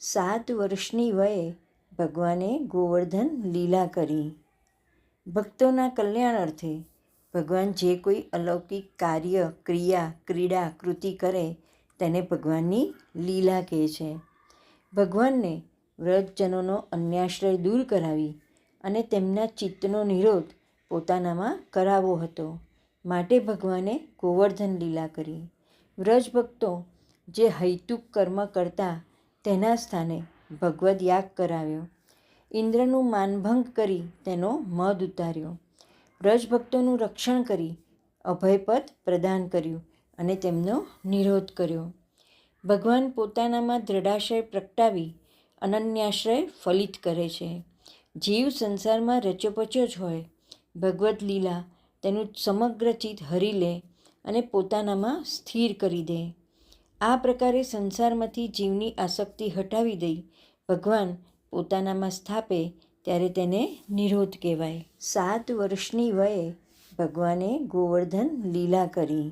સાત વર્ષની વયે ભગવાને ગોવર્ધન લીલા કરી. ભક્તોના કલ્યાણ અર્થે ભગવાન જે કોઈ અલૌકિક કાર્ય, ક્રિયા, ક્રીડા, કૃતિ કરે તેને ભગવાનની લીલા કહે છે. ભગવાનને વ્રતજનોનો અન્યાશ્રય દૂર કરાવી અને તેમના ચિત્તનો નિરોધ પોતાનામાં કરાવો હતો. માટે ભગવાને ગોવર્ધન લીલા કરી. વ્રજ ભક્તો જે હૈતુક કર્મ કરતા તેના સ્થાને ભગવદ યાગ કરાવ્યો. ઇન્દ્રનું માનભંગ કરી તેનો મદ ઉતાર્યો. વ્રજ ભક્તોનું રક્ષણ કરી અભયપદ પ્રદાન કર્યું અને તેમનો નિરોધ કર્યો. ભગવાન પોતાનામાં દ્રઢાશય પ્રગટાવી અનન્યાશ્રય ફલિત કરે છે. જીવ સંસારમાં રચોપચો જ હોય. ભગવદ લીલા તેનું સમગ્ર ચિત્ત હરી લે અને પોતાનામાં સ્થિર કરી દે. આ પ્રકારે સંસારમાંથી જીવની આસક્તિ હટાવી દઈ ભગવાન પોતાનામાં સ્થાપે ત્યારે તેને નિરોધ કહેવાય. સાત વર્ષની વયે ભગવાને ગોવર્ધન લીલા કરી.